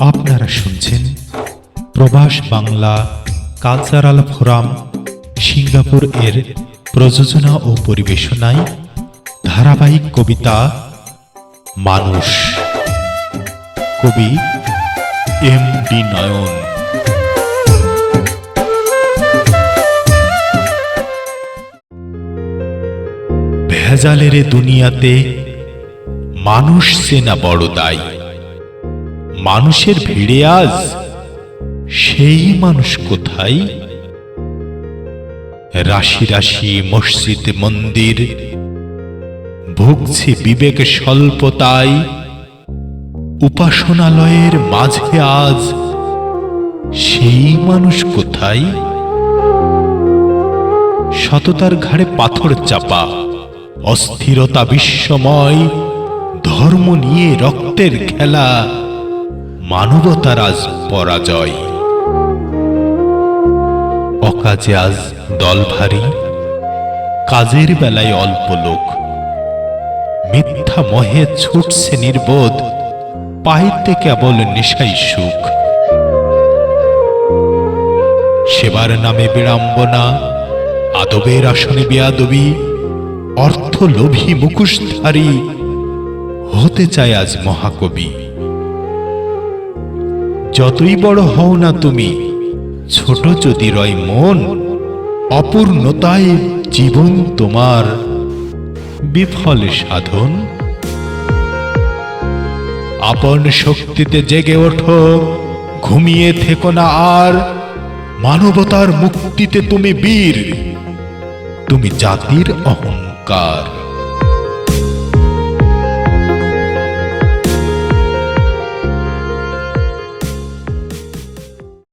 আপনারা শুনছেন প্রবাস বাংলা কালচারাল ফোরাম সিঙ্গাপুর এর প্রযোজনা ও পরিবেশনায় ধারাবাহিক কবিতা মানুষ। কবি এম ডি নয়ন। ভেজালের দুনিয়াতে মানুষ চেনা বড় দায়। মানুষের ভিড়ে আজ, সেই মানুষ কোথায়? রাশি রাশি মসজিদ মন্দির, ভুগছে বিবেক স্বল্পতায়, উপাসনালয়ের মাঝে আজ, সেই মানুষ কোথায়? সততার ঘাড়ে পাথর চাপা, অস্থিরতা বিশ্বময় ধর্ম নিয়ে রক্তের খেলা মানবতার আজ পরাজয়। অকাজে আজ দল ভারী, কাজের বেলায় অল্প লোক। মিথ্যা মহে ছুটছে নির্বোধ, পাইতে কেবল নেশাই সুখ। সেবার নামে বিড়ম্বনা, আদবের আসনে বেয়াদবি অর্থ লোভী মুখোশধারী, হতে চায় আজ মহাকবি। যতই বড় হও না তুমি, ছোট যদি রয় মন, অপূর্ণতায় জীবন তোমার বিফল সাধন। আপন শক্তিতে জেগে ওঠো, ঘুমিয়ে থেকো না আর, মানবতার মুক্তিতে তুমি বীর, তুমি জাতির অহংকার।